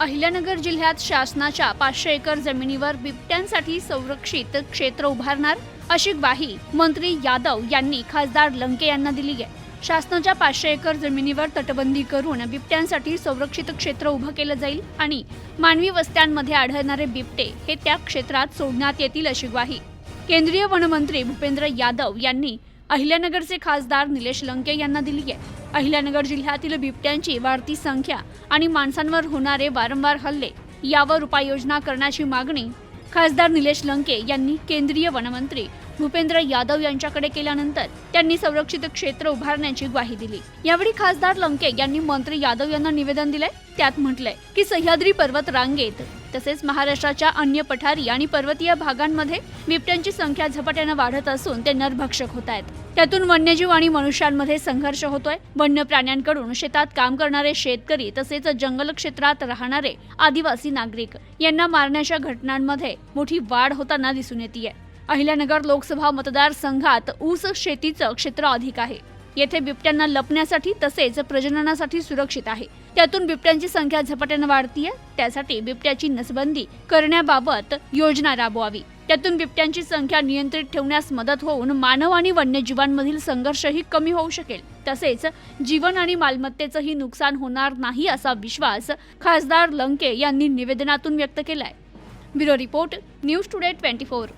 अहिल्यानगर जिल्ह्यात शासनाच्या पाचशे एकर जमिनीवर बिबट्यांसाठी संरक्षित क्षेत्र उभारणार अशी ग्वाही मंत्री यादव यांनी खासदार लंके यांना दिली आहे. शासनाच्या पाचशे एकर जमिनीवर तटबंदी करून बिबट्यांसाठी संरक्षित क्षेत्र उभं केलं जाईल आणि मानवी वस्त्यांमध्ये आढळणारे बिबटे हे त्या क्षेत्रात सोडण्यात येतील अशी ग्वाही केंद्रीय वनमंत्री भूपेंद्र यादव यांनी अहिल्यानगरचे खासदार निलेश लंके यांना दिली आहे. अहिल्यानगर जिल्ह्यातील बिबट्यांची वाढती संख्या आणि माणसांवर होणारे वारंवार हल्ले यावर उपाययोजना करण्याची मागणी खासदार निलेश लंके यांनी केंद्रीय वनमंत्री भूपेंद्र यादव यांच्याकडे केल्यानंतर त्यांनी संरक्षित क्षेत्र उभारण्याची ग्वाही दिली. यावेळी खासदार लंके यांनी मंत्री यादव यांना निवेदन दिले त्यात म्हटलंय की सह्याद्री पर्वत रांगेत तसेच महाराष्ट्राच्या अन्य पठारी आणि पर्वतीय भागांमध्ये बिबट्यांची संख्या झपाट्यानं वाढत असून ते नरभक्षक होत आहेत. त्यातून वन्यजीव आणि मनुष्यांमध्ये संघर्ष होतोय. वन्य प्राण्यांकडून शेतात काम करणारे शेतकरी तसेच जंगल क्षेत्रात राहणारे आदिवासी नागरिक यांना मारण्याच्या घटनांमध्ये मोठी वाढ होताना दिसून येते अहिल्यानगर लोकसभा मतदारसंघात ऊस शेतीचं क्षेत्र अधिक आहे. येथे बिबट्यांना लपण्यासाठी तसेच प्रजननासाठी सुरक्षित आहे. त्यातून बिबट्यांची संख्या झपाट्याने वाढतीये. त्यासाठी बिबट्याची नसबंदी करण्याबाबत योजना राबवावी. त्यातून बिबट्यांची संख्या नियंत्रित ठेवण्यास मदत होऊन मानव आणि वन्यजीवांमधील संघर्षही कमी होऊ शकेल. तसेच जीवन आणि मालमत्तेचंही नुकसान होणार नाही असा विश्वास खासदार लंके यांनी निवेदनातून व्यक्त केलाय. Bureau report news today twenty four.